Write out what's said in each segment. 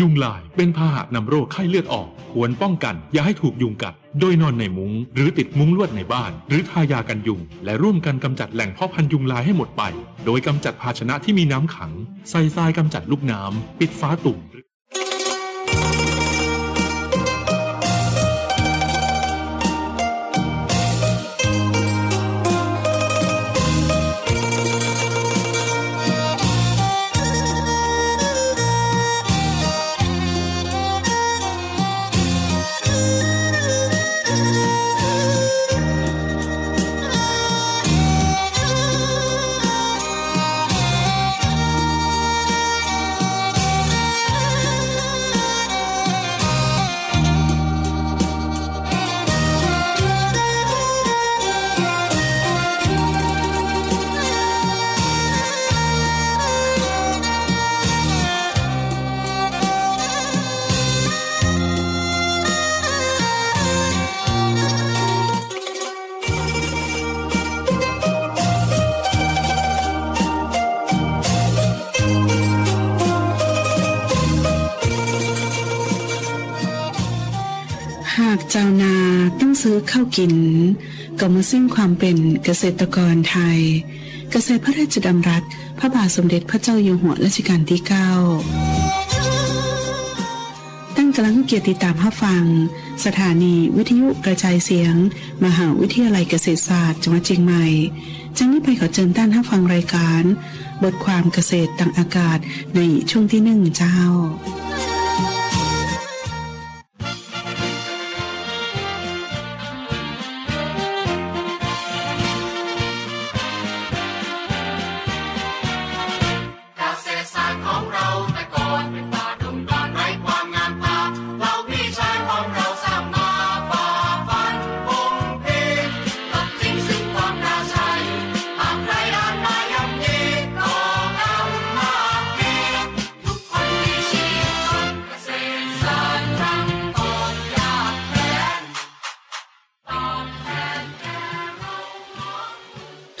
ยุงลายเป็นพาหะนำโรคไข้เลือดออก ควรป้องกัน อย่าให้ถูกยุงกัด โดยนอนในมุง้ง หรือติดมุ้งลวดในบ้าน หรือทายากันยุง และร่วมกันกำจัดแหล่งเพาะพันธุ์ยุงลายให้หมดไป โดยกำจัดภาชนะที่มีน้ำขัง ใส่ทรายกำจัดลูกน้ำปิดฟ้าตุ่ม หากเจ้านาต้องซื้อข้าวกิน ก็มาซึ่งความเป็นเกษตรกรไทย เกษตรพระราชดำรัส พระบาทสมเด็จพระเจ้าอยู่หัวรัชกาลที่9ตั้งกำลังเกียรติตามรับฟัง สถานีวิทยุกระจายเสียง มหาวิทยาลัยเกษตรศาสตร์จังหวัดเชียงใหม่จังนี้ไปขอเชิญท่านรับฟังรายการ บทความเกษตรต่างอากาศในช่วงที่หนึ่งเจ้า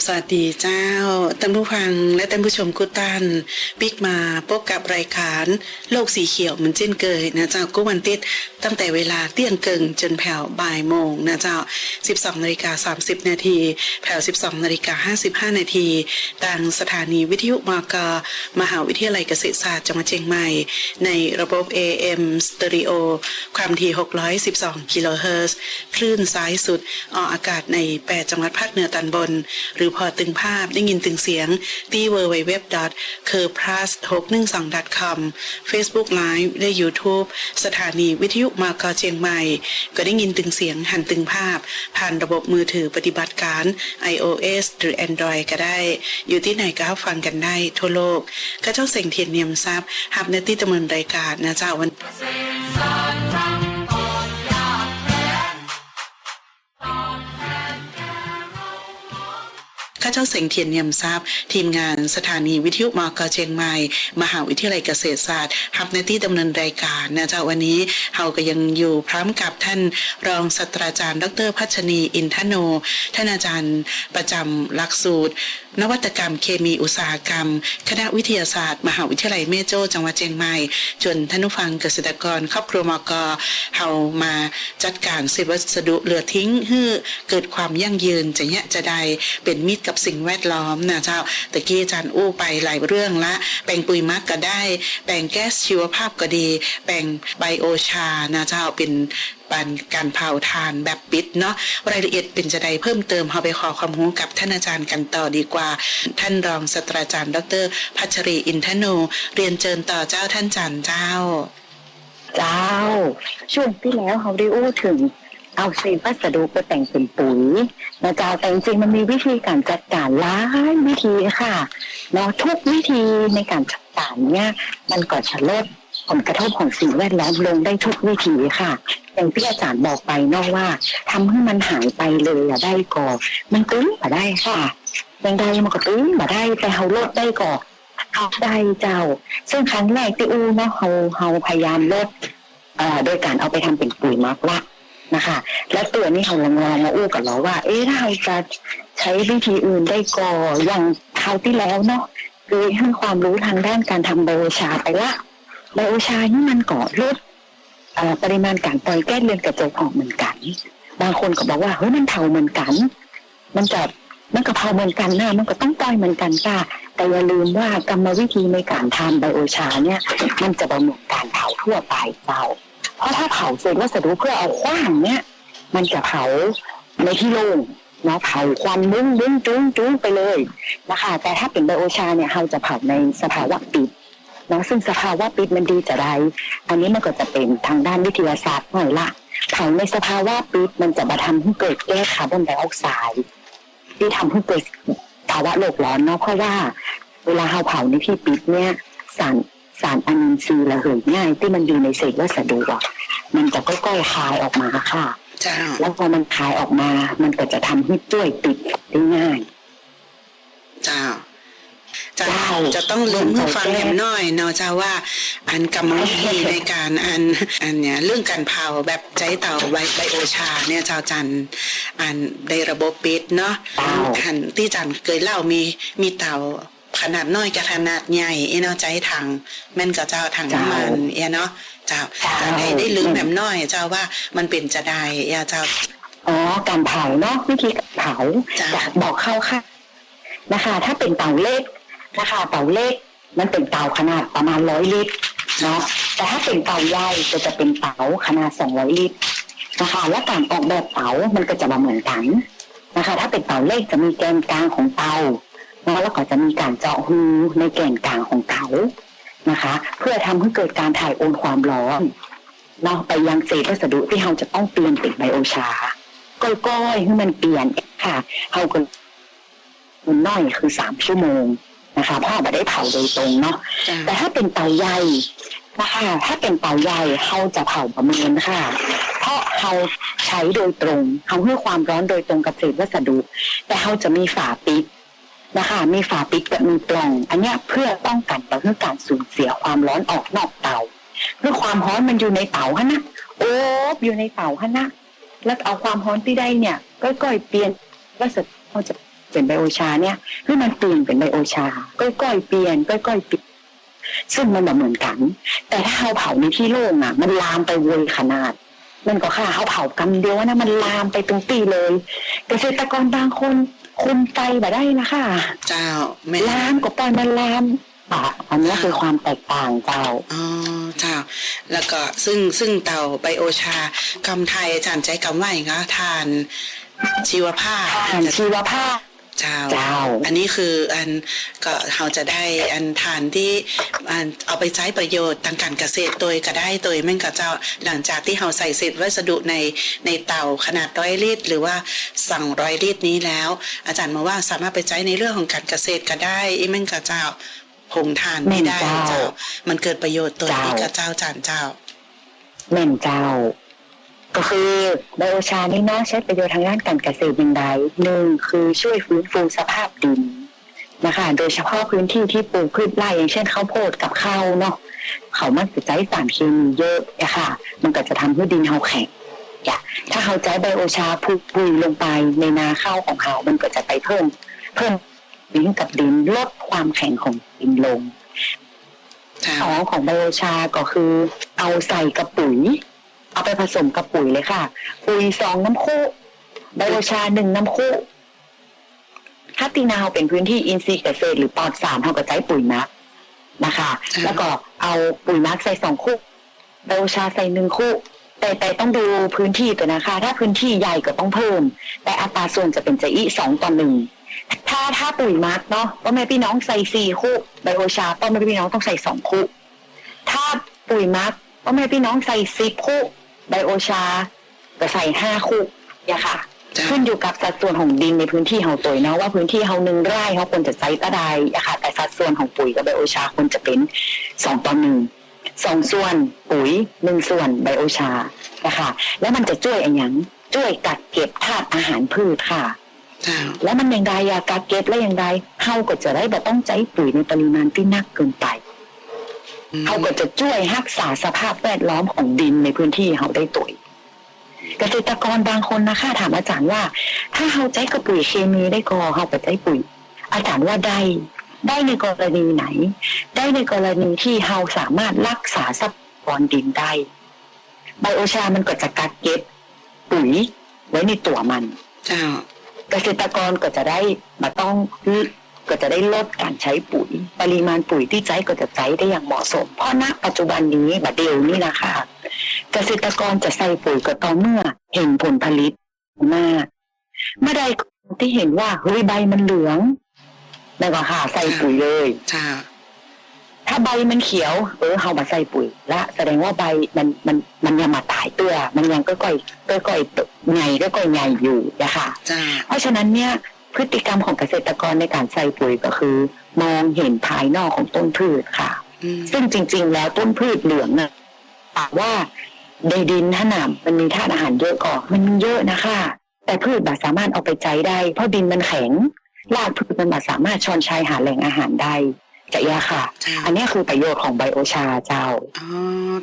สวัสดีเจ้าท่านผู้ฟังและท่านผู้ชมกุตันปิกมาพบกับรายการโลกสีเขียวเหมือนเช่นเคยนะเจ้ากุวันติดตั้งแต่เวลาเที่ยงเกิงจนแผ่วบ่ายโมงนะเจ้า 12นาฬิกา30 นาทีแผ่ว 12นาฬิกา55 นาทีทางสถานีวิทยุมากมหาวิทยาลัยเกษตรศาสตร์จังหวัดเชียงใหม่ ในระบบ AM Stereo ความถี่ 612 กิโลเฮิรตซ์คลื่นซ้ายสุดออกอากาศใน 8 จังหวัดภาคเหนือตอนบน หรือพอตึงภาพได้ยินตึงเสียงที่ www c u r p l u s 6 1 2 com Facebook Live และ YouTube สถานีวิทยุมากเชียงใหม่ ก็ได้ยินตึงเสียงหันตึงภาพ ผ่านระบบมือถือปฏิบัติการ iOS หรือ Android ก็ได้ อยู่ที่ไหนก็ฟังกันได้ทั่วโลกข้าเจ้าเสียงเทียนเนียมทรัพย์หับในที่ดำเนินรายการนะเจ้าวัน ข้าเจ้าเสียงเทียนเนียมทรัพย์ ทีมงานสถานีวิทยุมกเชียงใหม่ มหาวิทยาลัยเกษตรศาสตร์ฮับในที่ดำเนินรายการนะเจ้าวันนี้เฮาก็ยังอยู่พร้อมกับท่านรองศาสตราจารย์ ดรพัชนีอินทโน ท่านอาจารย์ประจำหลักสูตร นวัตกรรมเคมีอุตสาหกรรม คณะวิทยาศาสตร์ มหาวิทยาลัยแม่โจ้จังหวัดเชียงใหม่จนท่านผู้ฟังเกษตรกรครอบครัวมกเฮามาจัดการเศษวัสดุเหลือทิ้งให้เกิดความยั่งยืนจะเนี้ยจะใดเป็นมิตรกับสิ่งแวดล้อมนะเจ้าตะกี้อาจารย์อู้ไปหลายเรื่องละ แปลงปุ๋ยมักก็ได้ แปลงแก๊สชีวภาพก็ดี แปลงไบโอชานะเจ้าเป็นปานการเผาทานแบบปิดเนาะรายละเอียดเป็นจะใดเพิ่มเติมเราไปขอความรู้กับท่านอาจารย์กันต่อดีกว่า ท่านรองศาสตราจารย์ ดร พัชรีอินทโนเรียนเชิญต่อเจ้าท่านจันเจ้า เจ้า ช่วงที่แล้วเขาได้อู้ถึง เอาเศษวัสดุไปแต่งเป็นปุ๋ยนะจ้าแต่จริงๆมันมีวิธีการจัดการหลายวิธีค่ะเนาะทุกวิธีในการจัดการเนี่ยมันก็จะลดผลกระทบของสิ่งแวดล้อมลงได้ทุกวิธีค่ะ อย่างที่อาจารย์บอกไปนอะว่าทำให้มันหายไปเลยอะได้ก่อมันตื้นมาได้ค่ะยังไงมันก็ตื้นมาได้แต่เฮาลดได้ก่อเอาได้เจ้า ซึ่งครั้งแรกที่อู้เนาะเฮาเฮาพยายามลดอ่อโดยการเอาไปทำเป็นปุ๋ยมักละ นะคะ และตัวนี้เราลองลองมาอู้กับเราว่า เอ๊ะถ้าเราจะใช้วิธีอื่นได้ก่ออย่างคราวที่แล้วเนาะคือให้ความรู้ทางด้านการทำไบโอชาไปละไบโอชานี่มันก่อลดปริมาณการปล่อยแก๊สเรือนกระจกออกเหมือนกัน บางคนก็บอกว่าเฮ้ยมันเผาเหมือนกัน มันจะมันก็เผาเหมือนกันนะมันก็ต้องปล่อยเหมือนกันค่ะแต่อย่าลืมว่ากรรมวิธีในการทำไบโอชาเนี่ย มันจะบ่เหมือนการเผาทั่วไปเจ้า ราะถ้าเผาเศษวัสดุเพื่อเอาขว้างเนี่ยมันจะเผาในที่โล่งเนาะเผาควันมุ้งมุ้งจุ้งจุ้งไปเลยนะคะ แต่ถ้าเป็นไบโอชาเนี่ยเราจะเผาในสภาวะปิดนะซึ่งสภาวะปิดมันดีจะได้อันนี้มันก็จะเป็นทางด้านวิทยาศาสตร์หน่อยละเผาในสภาวะปิดมันจะมาทำให้เกิดแก๊สคาร์บอนไดออกไซด์ที่ทำให้เกิดภาวะโลกร้อนเนาะเพราะว่า เวลาเราเผาในที่ปิดเนี่ยสาร สารอนินทรีย์ระเหยง่าย ที่มันอยู่ในเศษวัสดุอะมันจะค่อยๆคายออกมาค่ะเจ้าแล้วพอมันคายออกมา มันก็จะทำให้จ้วยติดได้ง่ายเจ้าเจ้าเจ้าจะต้องลืมเพื่อฟังแหมน้อยเนาะเจ้าว่า อันกรรมวิธีในการอันอันเนี่ยเรื่องการเผาแบบใจเต่าไบไบโอชาเนี่ยเจ้าจันอันในระบบปิดเนาะเจ้าอันที่จันเคยเล่ามีมีเต่า ขนาดน้อยกับขนาดใหญ่เอเนาะใจถังแม่นกับเจ้าถังน้ำมันเอเนาะเจ้าเจ้าการให้ได้ลืมแหมน้อยเจ้าว่ามันเป็นจะได้เอเจ้าอ๋อการเผาเนาะวิธีการเผาจ้ะอยากบอกเข้าค่ะนะคะ ถ้าเป็นเตาเล็กนะคะเตาเล็กมันเป็นเตาขนาดประมาณร้อยลิตรเนาะแต่ถ้าเป็นเตาใหญ่ก็จะเป็นเตาขนาดสองร้อยลิตรนะคะ และการออกแบบเตามันก็จะมาเหมือนกันนะคะ ถ้าเป็นเตาเล็กจะมีแกนกลางของเตา เนาะแล้วก็จะมีการเจาะรูในแกนกลางของเตานะคะ เพื่อทำให้เกิดการถ่ายโอนความร้อนเนาะไปยังเศษวัสดุที่เราจะต้องเปลี่ยนเป็นไบโอชาก้อยๆให้มันเปลี่ยนค่ะเขาก็มันน้อยคือสามชั่วโมงนะคะพ่อมาได้เผาโดยตรงเนาะจ้าแต่ถ้าเป็นเตาใหญ่นะคะถ้าเป็นเตาใหญ่เขาจะเผาประเมินค่ะ เพราะเขาใช้โดยตรงเขาให้ความร้อนโดยตรงกับเศษวัสดุ แต่เขาจะมีฝาปิด นะคะมีฝาปิดกับมีปล่อง อันนี้เพื่อป้องกันต่อเรื่องการสูญเสียความร้อนออกนอกเตาเพื่อความร้อนมันอยู่ในเตาฮะนะโอบอยู่ในเตาฮะนะแล้วเอาความร้อนที่ได้เนี่ยก็ก่อยเปลี่ยนว่าสุดเขาจะเป็นไบโอชาเนี่ยให้มันเปลี่ยนเป็นไบโอชาก็ก่อยๆเปลี่ยนก็ก่อยๆเปลี่ยนซึ่งมันแบบเหมือนกัน แต่ถ้าเราเผาในที่โล่งอะ มันลามไปเวยขนาด มันก็ค่าเขาเผากำเดียวนะมันลามไปตรงตีเลย เกษตรกรบางคน คุมไฟมาได้นะคะเจ้าแม่ลามก็ปล่อยมันลามอะอันนี้คือความแตกต่างเจ้าอ๋อเจ้า แล้วก็ซึ่งซึ่งเต่าไบโอชากำไทยอาจารย์ใจกำว่าอย่างคะทานชีวภาพทานชีวภาพ เจ้าเจ้า อันนี้คืออันก็เราจะได้อันทานที่อันเอาไปใช้ประโยชน์ทางการเกษตรโดยก็ได้โดยแม่งก็เจ้า หลังจากที่เราใส่เศษวัสดุในในเตาขนาดร้อยลิตรหรือว่าสั่งร้อยลิตรนี้แล้ว อาจารย์มาว่าสามารถไปใช้ในเรื่องของการเกษตรก็ได้อีแม่งก็เจ้าผงทานไม่ได้แม่นเจ้าเจ้า มันเกิดประโยชน์ตัวเจ้านี้กับเจ้าจานเจ้าแม่นเจ้า ก็คือไบโอชานี่นะใช้ประโยชน์ทางด้านการเกษตรอย่างใดหนึ่งคือช่วยฟื้นฟูสภาพดินนะคะโดยเฉพาะพื้นที่ที่ปลูกพืชไร่อย่างเช่นข้าวโพดกับข้าวเนาะเขามันจะใช้สารเคมีเยอะนะคะมันก็จะทำให้ดินเขาแข็งจ้ะถ้าเขาใช้ไบโอชาพุปุ๋ยลงไปในนาข้าวของเขามันก็จะไปเพิ่ม เพิ่มดินกับดินลดความแข็งของดินลงสองของไบโอชาก็คือ เอาใส่กระปุ๋ย เอาไปผสมกับปุ๋ยเลยค่ะ ปุ๋ยสองน้ำคู่ไบโอชาหนึ่งน้ำคู่ถ้าตีนาเราเป็นพื้นที่อินทรีย์เกษตรหรือปลอดสารเราก็ใช้ปุ๋ยมักนะคะ แล้วก็เอาปุ๋ยมักใส่สองคู่ไบโอชาใส่หนึ่งคู่ แต่แต่ต้องดูพื้นที่ตัวนะคะ ถ้าพื้นที่ใหญ่ก็ต้องเพิ่ม แต่อัตราส่วนจะเป็นจะอีสองต่อหนึ่งถ้าถ้าปุ๋ยมักเนาะพ่อแม่พี่น้องใส่สี่คู่ไบโอชาพ่อแม่พี่น้องต้องใส่สองคู่ ถ้าปุ๋ยมักพ่อแม่พี่น้องใส่สิบคู่ ไบโอชาก็ใส่ห้าคุกอย่าค่ะเจ้าขึ้นอยู่กับสัดส่วนของดินในพื้นที่เฮาตัวเนาะว่าพื้นที่เฮาหนึ่งไร่เขาควรจะใช้ตะไดอะค่ะแต่สัดส่วนของปุ๋ยกับไบโอชาควรจะเป็นสองต่อหนึ่งสองส่วนปุ๋ยหนึ่งส่วนไบโอชานะคะแล้วมันจะช่วยอะไรอย่างช่วยกักเก็บธาตุอาหารพืชค่ะเจ้าแล้วมันยังไงอะกักเก็บแล้วยังไงเฮาก็จะได้แบบต้องใช้ปุ๋ยในปริมาณที่นักเกินไปอืม เขาก็จะช่วยรักษาสภาพแวดล้อมของดินในพื้นที่เขาได้ตัวเกษตรกรบางคนนะคะถามอาจารย์ว่า ถ้าเขาใช้กระปุ๋ยเคมีได้ก็เขาก็ใช้ปุ๋ย อาจารย์ว่าได้ได้ในกรณีไหน ได้ในกรณีที่เราสามารถรักษาทรัพยากรดินได้ไบโอชามันก็จะกักเก็บปุ๋ยไว้ในตัวมัน เจ้า เกษตรกรก็จะได้มาต้อง ก็จะได้ลดการใช้ปุ๋ย ปริมาณปุ๋ยที่ใช้ก็จะใช้ได้อย่างเหมาะสม เพราะณปัจจุบันนี้บัดเดียวนี่นะคะเกษตรกรจะใส่ปุ๋ยก็ต่อเมื่อเห็นผลผลิตมากเมื่อใดที่เห็นว่าเฮ้ยใบมันเหลืองนั่นก็ค่ะใส่ปุ๋ยเลยเจ้าถ้าใบมันเขียว เออเฮามาใส่ปุ๋ยละแสดงว่าใบมันมันมันยังมาตายเตื้อมันยังก็ก่อยก็ก่อยไงก็ก่อยไงอยู่นะคะเจ้าเพราะฉะนั้นเนี่ย พฤติกรรมของเกษตรกรในการใส่ปุ๋ยก็คือ มองเห็นภายนอกของต้นพืชค่ะอืมซึ่งจริง ๆ แล้วต้นพืชเหลืองน่ะแต่ว่าในดินถ้าหนามมันมีธาตุอาหารเยอะก่อมันมีเยอะนะคะ แต่พืชแบบสามารถเอาไปใจได้ เพราะดินมันแข็งรากพืชมันแบบสามารถชอนชัยหาแหล่งอาหารได้ จะยาค่ะเจ้าอันนี้คือประโยชน์ของไบโอชาเจ้า อ๋อ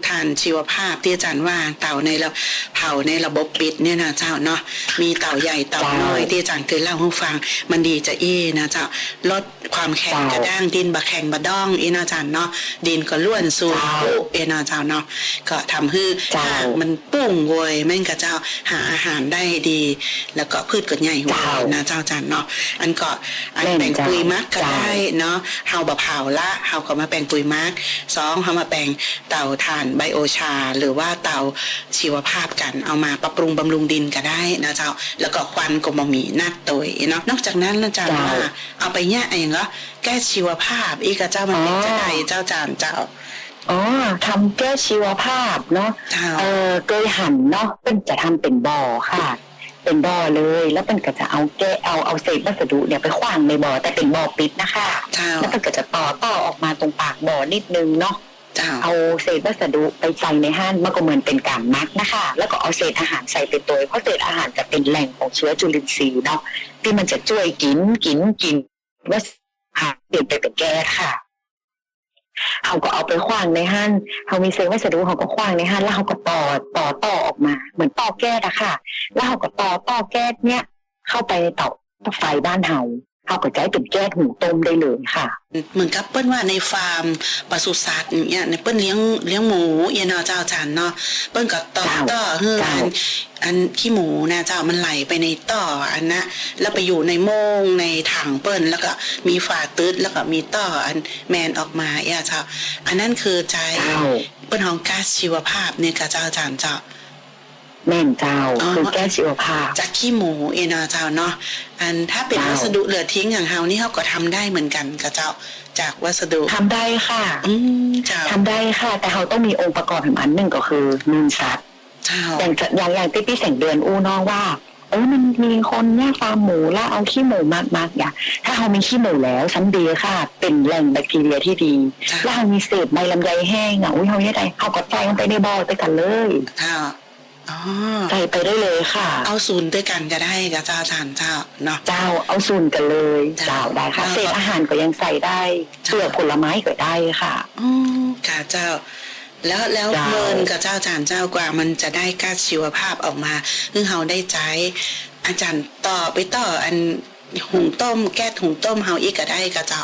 ทานชีวภาพที่อาจารย์ว่าเต่าในระเผาในระบบปิดเนี่ยนะเจ้าเนาะ มีเต่าใหญ่เต่าน้อยใช่ที่อาจารย์เคยเล่าให้ฟัง มันดีจะอี้นะเจ้า ลดความแข็งใช่กระด้างดินบะแข็งบะด้องอีนะอาจารย์เนาะ ดินก็ล้วนสูงใช่ปุ๊เอนะเจ้าเนาะ ก็ทำให้ใช่หากมันปุ้งโวยแม่งกับเจ้าหาอาหารได้ดี แล้วก็พืชก็ใหญ่ไวใช่นะเจ้าอาจารย์เนาะ อันก็อันแม่นแบ่งเจ้าปุ๋ยมักก็ใช่ได้เนาะเฮาบะเผาละเฮาก็มาแปลงปุ๋ยมักสองเฮามาแปลงเตาถ่านไบโอชา หรือว่าเตาชีวภาพกันเอามาปรับปรุงบำรุงดินก็ได้นะเจ้า แล้วก็ควันก็บ่มีนัดตัวเนาะนอกจากนั้นนะเจ้าเจ้าว่าเอาไปแย่อะไรอย่างก็แก้ชีวภาพอีกอะเจ้ามันเป็นอ๋อจะไดเจ้าจานเจ้าอ๋อทำแก้ชีวภาพเนาะเจ้าเออเกยหันเนาะเป็นจะทำเป็นบ่อค่ะ เป็นบ่อเลย แล้วเป็นก็จะเอาแก้เอาเอาเศษวัสดุเนี่ยไปขว้างในบ่อแต่เป็นบ่อปิดนะคะ เจ้า แล้วมันก็จะต่อต่อออกมาตรงปากบ่อนิดนึงเนาะ เจ้า เอาเศษวัสดุไปใส่ในห้านมันก็เหมือนเป็นการมักนะคะ แล้วก็เอาเศษอาหารใส่ไปตัวเพราะเศษอาหารจะเป็นแหล่งของเชื้อจุลินทรีย์เนาะที่มันจะช่วยกินกินกินว่าหาเปลี่ยนไปเป็นแก๊สค่ะ เขาก็เอาไปขว้างในห้านเขามีเศษวัสดุเขาก็ขว้างในห้านแล้วเขาก็ต่อต่อต่อออกมา เหมือนต่อแก๊สอะค่ะ แล้วเขาก็ต่อต่อแก้เนี่ย เข้าไปในเตาไฟบ้านเฮา เขาก็ใช้เป็นแก๊สหุงต้มได้เลยค่ะ เหมือนกับเปิ้นว่าในฟาร์มปศุสัตว์อย่างเงี้ยในเปิ้นเลี้ยงเลี้ยงหมูเอียเนาะเจ้าจานเนาะเปิ้นก็ต่อเจ้าต่อเฮือเจ้าอันอันขี้หมูนะเจ้ามันไหลไปในต่ออันนะแล้วไปอยู่ในโม่งในถังเปิ้นแล้วก็มีฝาตืดแล้วก็มีต่ออันแมนออกมาเอียเจ้า อันนั้นคือใจเจ้าเปิ้นของก๊าซชีวภาพเนี่ยกับเจ้าจานเจ้า แม่นเจ้าอ๋อคือแก้ชีวภาพจากขี้หมูเอเนาะเจ้าเนาะอันถ้าเป็นเจ้าวัสดุเหลือทิ้งอย่างเฮานี่เขาก็ทำได้เหมือนกันกับเจ้าจากวัสดุทำได้ค่ะอืมเจ้าทำได้ค่ะ แต่เขาต้องมีองค์ประกอบอย่างอันหนึ่งก็คือมูลสัตว์เจ้าอย่างจะอย่างอย่างที่พี่แสงเดือนอู้เนอว่าเออมันมีคนเนี่ยฟาร์มหมูแล้วเอาขี้หมูมากมากๆอย่าถ้าเขามีขี้หมูแล้วชั้นดีค่ะ เป็นแหล่งแบคทีเรียที่ดีจ้าแล้วเขามีเศษใบลำไยแห้งอะอุ้ยเขาเนี่ยได้เขาก็ใส่ลงไปในบ่อไปกันเลยเจ้า อ๋อใส่ไปได้เลยค่ะ เอาศูนย์ด้วยกันก็ได้กับเจ้าทานเจ้าเนาะ เจ้าเอาซุนกันเลยเจ้าเจ้าได้ค่ะแล้วก็เศษอาหารก็ยังใส่ได้เจ้าเปลือกผลไม้ก็ได้ค่ะอ๋อค่ะเจ้า แล้วแล้วเจ้าเมินกับเจ้าจานเจ้ากว่ามันจะได้ก๊าซชีวภาพออกมาซึ่งเฮาได้ใจ อาจารย์ต่อไปต่ออันหุงต้ม แก้หุงต้มเฮาอีกก็ได้กับเจ้า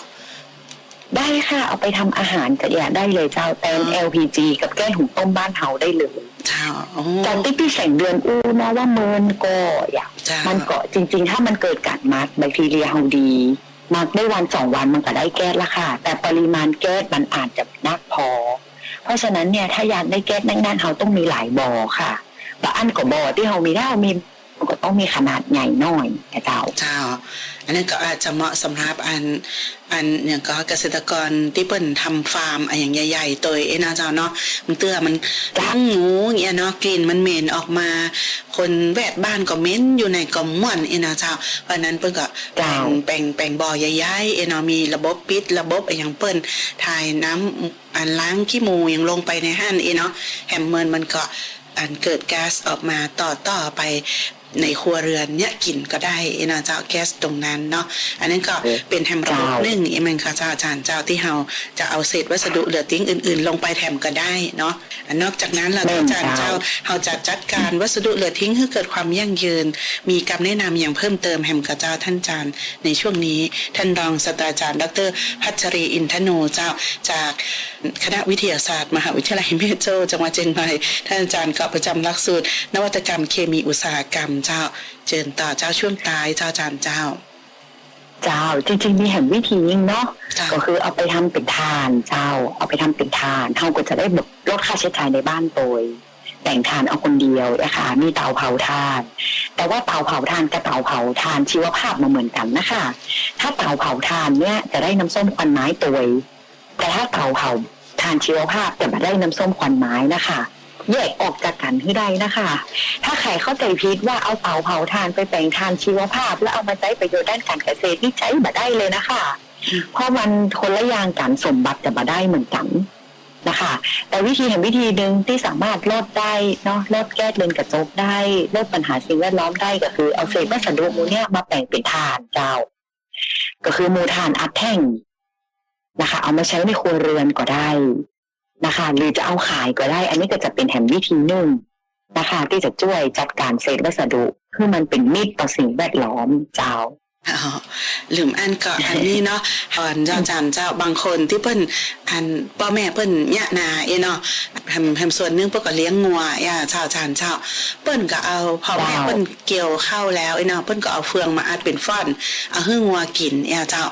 ได้ค่ะ เอาไปทำอาหารจะอย่าได้เลยเจ้าแตนอ๋อ LPG กับแก้หุงต้มบ้านเฮาได้เลย เจ้าอ๋อตอนที่พี่แสงเดือนอู้เนาะว่าเมินก็อยากเจ้ามันก็จริง ๆ ถ้ามันเกิดการมัดแบคทีเรียเฮาดีมักได้วันสองวันมันก็ได้แก๊สละค่ะ แต่ปริมาณแก๊สมันอาจจะนักพอ เพราะฉะนั้นเนี่ยถ้าอยากได้แก๊สแน่นๆเฮาต้องมีหลายบ่อค่ะบางอันก็บ่อที่เฮามีได้เฮามี มันก็ต้องมีขนาดใหญ่หน่อยนะเจ้า เจ้า อันนั้นก็อาจจะเหมาะสำหรับอันอันอย่างก็เกษตรกรที่เปิ้นทำฟาร์มอันอย่างใหญ่ๆตัวเองนะเจ้าเนาะมันเตื้อมันล้างหมูอย่างเงี้ยเนาะกลิ่นมันเหม็นออกมา คนแวดบ้านก็เหม็นอยู่ในก็ม่วนเองนะเจ้าเพราะฉะนั้นเปิ้นก็แปลเจ้างแปลงแปลงบ่อใหญ่ๆเองเนาะมีระบบปิดระบบอันอย่างเปิ้นถ่ายน้ำอันล้างขี้หมูอย่างลงไปในห้านเองเนาะแฮมเมินมันก็อันเกิดแก๊สออกมาต่อต่อไป ในครัวเรือนเนี่ยกินก็ได้เนาะเจ้าแก๊สตรงนั้นเนาะอันนั้นก็เป็นแถมระบบเจ้าหนึ่งเอมันค่ะเจ้าอาจารย์เจ้าที่เราจะเอาเศษวัสดุเหลือทิ้งอื่น ๆ ลงไปแถมก็ได้เนาะอันนอกจากนั้นเราแม่นอาจารย์เจ้าเจ้าเราจะจัดการวัสดุเหลือทิ้งให้เกิดความยั่งยืน มีคำแนะนำอย่างเพิ่มเติมแหมกับเจ้าท่านอาจารย์ ในช่วงนี้ท่านรองศาสตราจารย์ ดร พัชรีอินทโนเจ้าจากคณะวิทยาศาสตร์ มหาวิทยาลัยแม่โจ้จังหวัดเชียงใหม่ท่านอาจารย์ก็ประจำหลักสูตร นวัตกรรมเคมีอุตสาหกรรมเจ้า เจิญต่อเจ้าช่วงตายเจ้าอาจารย์เจ้า เจ้าจริงๆมีแห่งวิธีนึงเนาะเจ้าก็คือเอาไปทำเป็นทานเจ้า เอาไปทำเป็นทานเขาก็จะได้แบบลดค่าใช้จ่ายในบ้านโดยแต่งทานเอาคนเดียวนะคะมีเตาเผาทาน แต่ว่าเตาเผาทานกับเตาเผาทานชีวภาพมาเหมือนกันนะคะ ถ้าเตาเผาทานเนี่ยจะได้น้ำส้มควันไม้ตัวยแต่ถ้าเตาเผาทานชีวภาพจะมาได้น้ำส้มควันไม้นะคะ แยกออกจากกันให้ได้นะคะ ถ้าใครเข้าใจผิดว่าเอาเตาเผาทานไปแปลงทานชีวภาพ แล้วเอามาใช้ประโยชน์ด้านการเกษตรนี่ใช้มาได้เลยนะคะ เพราะมันคนละอย่างกันสมบัติจะมาได้เหมือนกันนะคะแต่วิธีแห่งวิธีหนึ่งที่สามารถลดได้เนาะลดแก้เรือนกระจกได้ลดปัญหาสิ่งแวดล้อมได้ก็คือเอาเศษวัสดุมูลเนี่ยมาแปลงเป็นทานเจ้า ก็คือมูทานอัดแท่งนะคะ เอามาใช้ในครัวเรือนก็ได้ นะคะ หรือจะเอาขายก็ได้ อันนี้ก็จะเป็นแหมวิธีหนึ่งนะคะ ที่จะช่วยจัดการเศษวัสดุคือมันเป็นมิตรต่อสิ่งแวดล้อมเจ้า ลืมอันก็อันนี้เนาะตอนเจ้าอาจารย์เจ้าบางคนที่เปิ้นอันพ่อแม่เปิ้นยะนาเอเนาะแฮมแฮมส่วนหนึงเปิ้นก็เลี้ยงงัวย่าชาวอาจารย์เจ้าเปิ้นก็เอาพ่อแม่ว้าวเปิ้นเกี่ยวเข้าวแล้วไอ้เนาะเปิ้นก็เอาเฟืองมาอัดเป็นฟ่อนเอาให้งัวกินย่าเจ้า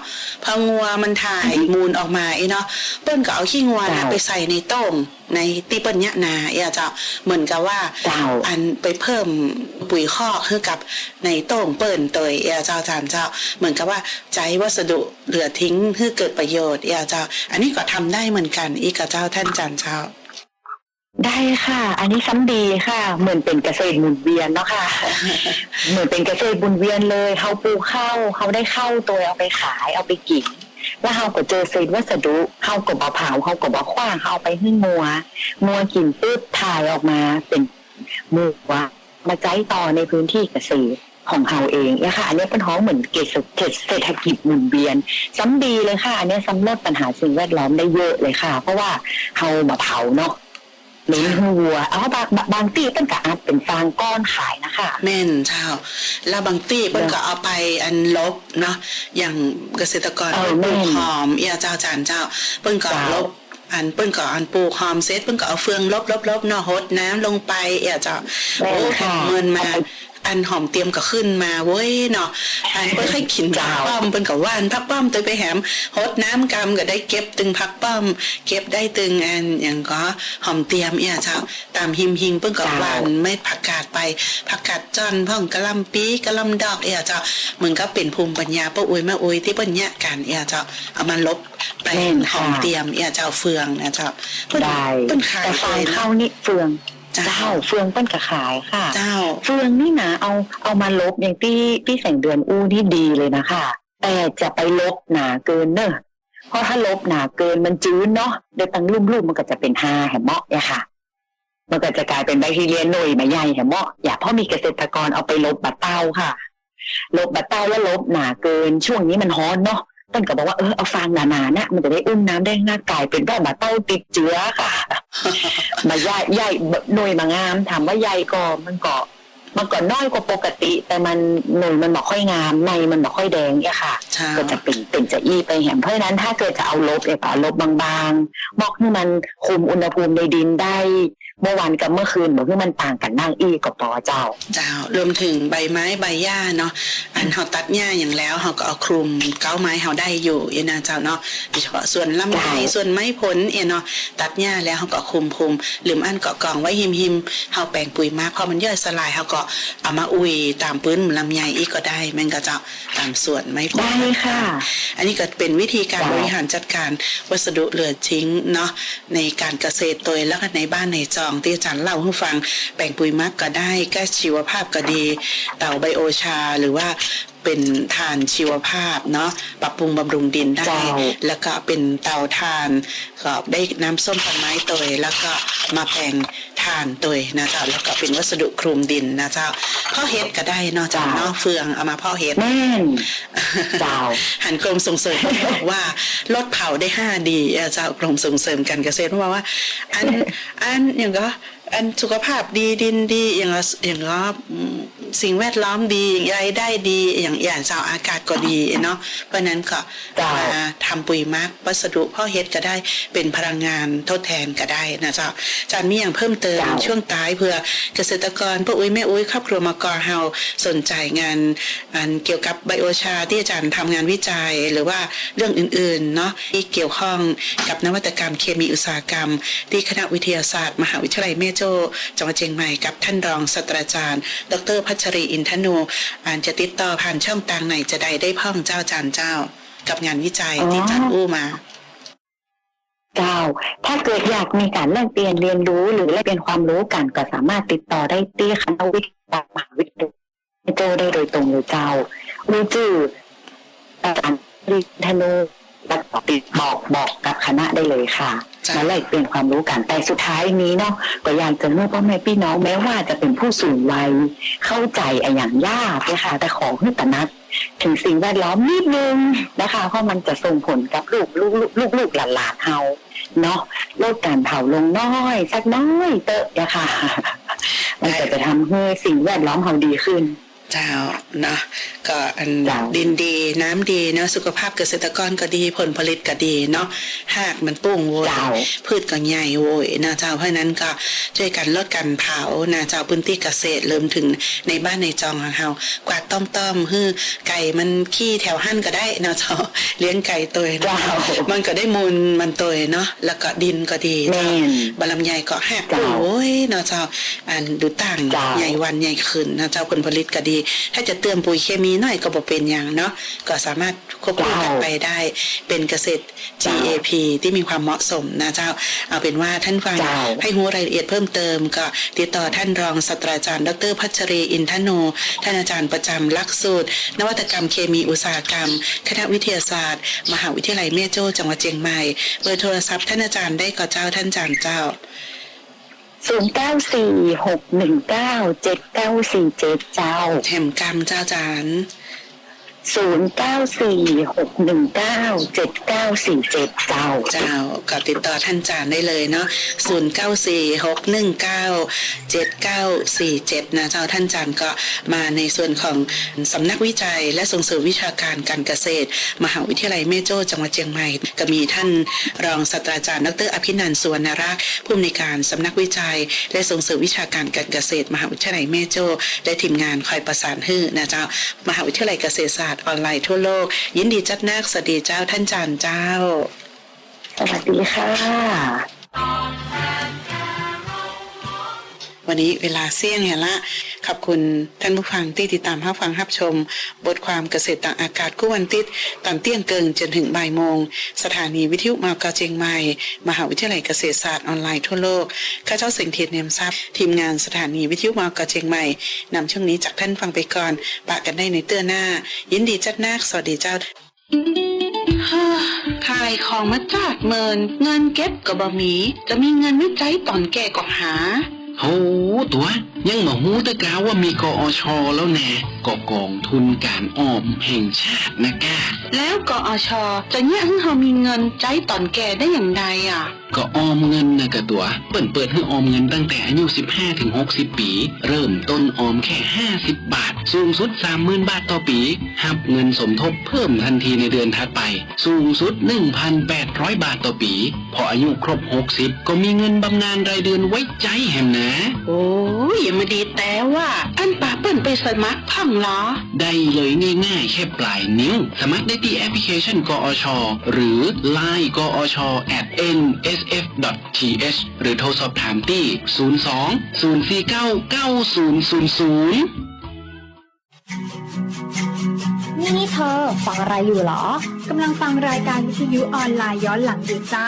พองัวมันถ่ายมูลออกมาไอ้เนาะเปิ้นก็เอาขี้งัวนะไปใส่ในโต้งในที่เปิ้นยะนาย่าเจ้าเหมือนกับว่าเจ้าอันไปเพิ่มปุ๋ยคอกให้กับในโต้งเปิ่นเตยเอยเจ้าจานเจ้าเหมือนกับว่าใจวัสดุเหลือทิ้งให้เกิดประโยชน์เอยเจ้า อันนี้ก็ทำได้เหมือนกันอีกกับเจ้าท่านจานเจ้าได้ค่ะ อันนี้ซ้ำดีค่ะ เหมือนเป็นเกษตรหมุนเวียนเนาะค่ะ เหมือนเป็นเกษตรหมุนเวียนเลยเขาปลูกข้าวเขาได้ข้าวตัวเอาไปขายเอาไปกินแล้วเขาก็เจอเศษวัสดุเขาก็บาเผาเขาก็บาขว้างเขาเอาไปให้งัวงัวกินปุ๊บถ่ายออกมาเป็นหมูวะมาใจต่อในพื้นที่เกษตร ของเขาเองเนี่ยค่ะอันนี้เป็นท้องเหมือนเกษตรเศรษฐกิจหมุนเวียนซ้ำดีเลยค่ะ อันนี้ซ้ำลดปัญหาสิ่งแวดล้อมได้เยอะเลยค่ะ เพราะว่าเขามาเผาเนาะเลี้ยงให้วัวเอาบางบางบางที่เป็นกะอัดเป็นฟางก้อนขายนะคะแม่นเจ้า แล้วบางตี้เปิ้นก็เอาไปอันลบเนาะอย่างเกษตรกรเออเปิ้นปลูกแม่นหอมเอียเจ้าจานเจ้าเปิ้นก็เจ้าลบอันเปิ้นก็อันปลูกหอมเสร็จเปิ้นก็เอาเฟืองลบลบลบเนาะหดน้ำลงไปเอียเจ้าแม่โอ้นค่ะเมินมาเอันหอมเตรียมก็ขึ้นมาเว้ยเนาะอันเปิ้นให้กินผักเจ้าป้อมเปิ้นก็ว่านผักป้อมตัวไปแหมหดน้ำกำก็ได้เก็บตึงผักป้อม เก็บได้ตึงอันอย่างก็หอมเตรียมเอียเจ้าตามหิมหิงเปิ้นก็เจ้านไม่ผักกาดไปผักกาดจอนพ่องกระลำปีกระลำดอกเอียเจ้าเหมือนก็เป็นภูมิปัญญาป้าอุ้ยแม่อุ้ยที่เปิ้นแยกันเอียเจ้าเอามาลบแปหอมเตรียมเอียเจ้าเฟืองเอียเจ้าได้เปิ้นขายแต่ฟางเข้านะนี่เฟือง เจ้าเจ้าเฟืองเปิ้นกะขายค่ะ เจ้าเฟืองนี่นะเอาเอามาลบอย่างที่ที่แสงเดือนอู้ที่ดีเลยนะคะแต่จะไปลบหนาเกินเนอะเพราะถ้าลบหนาเกินมันจืดเนาะเดี๋ยวตั้งรุ่มๆมันก็จะเป็นฮาแหมเมาะเนี่ยค่ะมันก็จะกลายเป็นแบคทีเรียหน่วยมาใหญ่แหมเมาะอย่าเพราะมีเกษตรกรเอาไปลบบัตเต้าค่ะ ลบบัตเต้าแล้วลบหนาเกินช่วงนี้มันฮ้อนเนาะ ต้นก็บอกว่าเออเอาฟางหนาๆนะมันจะได้อุ้มน้ำได้หน้ากลายเป็นว่าบัตเต้าติดเชื้อค่ะ มาใหญ่ใหญ่หน่วยมางามถามว่าใหญ่ก็มันก็มันก็น้อยกว่าปกติ แต่มันหน่วยมันบอกค่อยงามในมันบอกค่อยแดงเนี่ยค่ะเจ้าก็จะเป็นเป็นจะอี้ไปแหมเพราะฉะนั้นถ้าเกิดจะเอาลบเนี่ยก็เอาลบบางๆมอกให้มันคุมอุณหภูมิในดินได้ เมื่อวานกับเมื่อคืนบอกว่ามันต่างกันนั่งอีกกับปอเจ้า เจ้ารวมถึงใบไม้ใบหญ้าเนาะอันเฮาตัดหญ้าอย่างแล้วเฮาก็เอาคลุมเก้าไม้เฮาได้อยู่เอ็นะเจ้าเนาะโดยเฉพาะส่วนลำไยใช่ส่วนไม้ผลเอ็นเนาะตัดหญ้าแล้วเฮาก็คลุมคุมหรืออันเกาะกองไว้หิมหิมๆเฮาแปลงปุ๋ยมากพอมันย่อยสลายเฮาก็เอามาอุยตามพื้นลำไยอีกก็ได้แม่นก็เจ้าตามส่วนไม้ผลได้ค่ะ อันนี้ก็เป็นวิธีการจ้ะบริหารจัดการวัสดุเหลือทิ้งเนาะในการเกษตรตัวเองแล้วก็ในบ้านในจอองที่อาจารย์เล่าให้ฟังแบ่งปุ๋ยมักก็ได้แก้ชีวภาพก็ดี เต่าไบโอชา หรือว่า เป็นทานชีวภาพเนาะปรับปรุงบำรุงดินได้เจ้าแล้วก็เป็นเตาทานก็ได้น้ำส้มต้นไม้ตัวเองแล้วก็มาแปลงทานตัวเองนะเจ้าแล้วก็เป็นวัสดุคลุมดินนะเจ้าพ่อเฮ็ดก็ได้เนาะเจ้าจ้ะเนาะเฟืองเอามาพ่อเฮ็ดแม่นเจ้าหันกรมส่งเสริมบอกว่าลดเผาได้ห้าดีเอ่อเจ้ากรมส่งเสริมการเกษตรบอกว่า อันอันอย่างก็ อันสุขภาพดีดินดีอย่างก็อย่างก็อืมสิ่งแวดล้อมดีอย่างรายได้ดีอย่างอย่างเจ้าอากาศก็ดีเนาะเพราะฉะนั้นก็จ้ะมาทำปุ๋ยหมักวัสดุพ่อเฮ็ดก็ได้เป็นพลังงานทดแทนก็ได้นะเจ้าอาจารย์มีอย่างเพิ่มเติมจ้ะช่วงท้ายเพื่อเกษตรกรพ่ออุ้ยแม่อุ้ยครอบครัวมกรเฮาสนใจงานอันเกี่ยวกับไบโอชาที่อาจารย์ทำงานวิจัยหรือว่าเรื่องอื่นๆเนาะที่เกี่ยวข้องกับนวัตกรรมเคมีอุตสาหกรรม ที่คณะวิทยาศาสตร์ มหาวิทยาลัยแม่โจ้จังหวัดเชียงใหม่กับท่านรองศาสตราจารย์ ดรพัชรีอินทนูอ่านจะติดต่อผ่านช่องทางไหนจะใดได้พ่องเจ้าจานเจ้า กับงานวิจัยที่อาจารย์อู้มาเจ้าถ้าเกิดอยากมีการแลกเปลี่ยนเรียนรู้หรือแลกเปลี่ยนความรู้กันก็สามารถติดต่อได้ที่คณะวิทยาศาสตร์มหาวิทยาลัยโจได้โดยตรงเลยเจ้าวิจืออาจารย์ริธนูแล้วก็ติดบอกบอกกับคณะได้เลยค่ะจ้ะ มาแลกเปลี่ยนความรู้กันแต่สุดท้ายนี้เนาะก็อยากจะเมื่อพ่อแม่พี่น้องแม้ว่าจะเป็นผู้สูงวัยเข้าใจไอ้อย่างยากนะคะแต่ขอให้ตระหนักถึงสิ่งแวดล้อมนิดนึงนะคะ เพราะมันจะส่งผลกับลูกลูกลูกลูกลูกหลานเฮาเนาะลดการเผาลงน้อย สักน้อยเตอะนะคะมันก็จะทำให้สิ่งแวดล้อมเฮาดีขึ้น เจ้าเนาะก็อันเจ้าดินดีน้ำดีเนาะสุขภาพเกษตรกรก็ดีผลผลิตก็ดีเนาะหากมันปุ้งโวยเจ้าพืชก็ใหญ่โวยนะเจ้าเพราะฉะนั้นก็ช่วยกันลดการเผานะเจ้าพื้นที่เกษตรเริ่มถึงในบ้านในจองของเฮากวาดต้อมต้อมๆฮือไก่มันขี้แถวหั่นก็ได้นะเจ้าเลี้ยงไก่ตัวเนาะเจ้ามันก็ได้มูลมันตัวเนาะแล้วก็ดินก็ดีแม่เจ้านบารมใหญ่ก็แหกเจ้าโอ้ยเนาะเจ้าอันดูต่างเจ้าใหญ่วันใหญ่ขึ้นนะเจ้าผลผลิตก็ดีถ้าจะเติมปุ๋ยเคมีหน่อยก็บ่เป็นอย่างเนาะก็สามารถควบคู่กันไปได้ เป็นเกษตร GAP ที่มีความเหมาะสมนะเจ้า เอาเป็นว่าท่านฟังเจ้าให้รู้รายละเอียดเพิ่มเติมก็ติดต่อท่านรองศาสตราจารย์ ดรพัชรีอินทโน ท่านอาจารย์ประจำหลักสูตร นวัตกรรมเคมีอุตสาหกรรม คณะวิทยาศาสตร์ มหาวิทยาลัยแม่โจ้จังหวัดเชียงใหม่ เบอร์โทรศัพท์ท่านอาจารย์ได้ก็เจ้าท่านอาจารย์เจ้า ศูนย์เก้าสี่หกหนึ่งเก้าเจ็ดเก้าสี่เจ็ดเจ้า แถมกรรมเจ้าจาร ศูนย์เก้าสี่หกหนึ่งเก้าเจ็ดเก้าสี่เจ็ดเจ้าเจ้าก็ติดต่อท่านจารย์ได้เลยเนาะ0 9 4 6 1 9 7 9 4 7นะเจ้าท่านอาจารย์ก็มาในส่วนของสำนักวิจัย และส่งเสริมวิชาการการเกษตร มหาวิทยาลัยแม่โจ้จังหวัดเชียงใหม่ ก็มีท่านรองศาสตราจารย์ดรอภินันท์สุวรรณรักษ์ผู้อำนวยการสำนักวิจัย และส่งเสริมวิชาการการเกษตร มหาวิทยาลัยแม่โจ้และทีมงานคอยประสานฮื้อนะเจ้ามหาวิทยาลัยเกษตรศาสตร์ออนไลน์ทั่วโลก ยินดีจัดนักสวัสดีเจ้าท่านจานเจ้า สวัสดีค่ะ วันนี้เวลาเสี่ยงเห็นละ ขอบคุณท่านผู้ฟังที่ติดตามรับฟังรับชม บทความเกษตรต่างอากาศกู้วันติดตอนเตี้ยงเกิงจนถึงบ่ายโมง สถานีวิทยุมากาเจียงใหม่ มหาวิทยาลัยเกษตรศาสตร์ออนไลน์ทั่วโลก ข้าเจ้าสียงเทียนเนียมทรัพย์ ทีมงานสถานีวิทยุมากาเจียงใหม่นำช่วงนี้จากท่านฟังไปก่อน ปะกันได้ในเตื้อหน้า ยินดีจัดนักสวัสดีเจ้าขายของมาจากเมิน เงินเก็บก็บ่มี จะมีเงินวิจัยตอนแก่ก็หา โหตัว ยังมาหูแตะกาว่ามีกอชแล้วแน่ก็กองทุนการออมแห่งชาตินะกาแล้วกอชจะเนี่ยให้เรามีเงินใจตอนแก่ได้อย่างไรอะ ก็ออมเงินนะกะตัว เปิ่นเปิดให้ออมเงินตั้งแต่อายุ 15ถึง60 ปี เริ่มต้นออมแค่ 50 บาท สูงสุด 30,000 บาทต่อปีหับเงินสมทบเพิ่มทันทีในเดือนถัดไป สูงสุด 1,800 บาทต่อปี พออายุครบ 60 ก็มีเงินบำนาญรายเดือนไว้ใจแฮมนะโอ้ยอย่ามาดีแต่ว่า อันป่าเปิ้นไปสมัครพังเหรอ ได้เลยง่ายๆ แค่ปลายนิ้ว สมัครได้ที่แอปพลิเคชันกอช หรือ Line กอช at nsf.th หรือโทรสอบถามที่ 02 049 9000นี่นี่เธอฟังอะไรอยู่เหรอกำลังฟังรายการวิทยุออนไลน์ย้อนหลังอยู่จ้า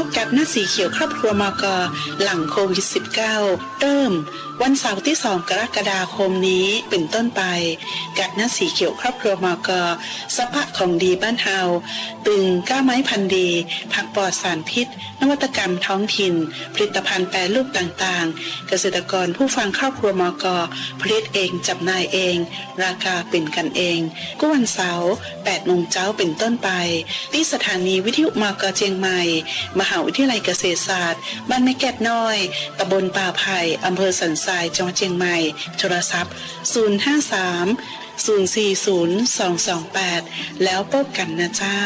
พบกับหน้าสีเขียวครอบครัวมกหลังโควิด -19 เริ่ม วันเสาร์ที่ 2 กรกฎาคมนี้เป็นต้นไป กับหน้าสีเขียวครอบครัวมกสภาพของดีบ้านเฮาตึงก้าไม้พันธุ์ดี ผักปลอดสารพิษ นวัตกรรมท้องถิ่น ผลิตภัณฑ์แปรรูปต่างๆ เกษตรกรผู้ฟังครอบครัวมกผลิตเองจับนายเอง ราคาเป็นกันเองก็วันเสาร์8โมงเช้าเป็นต้นไป ที่สถานีวิทยุมกเชียงใหม่มหาวิทยาลัยเกษตรศาสตร์ บ้านแม่แก้ดน้อย ตำบลป่าไผ่อำเภอสันทราย จังหวัดเชียงใหม่ โทรศัพท์ 053 040 228 แล้วพบกันนะเจ้า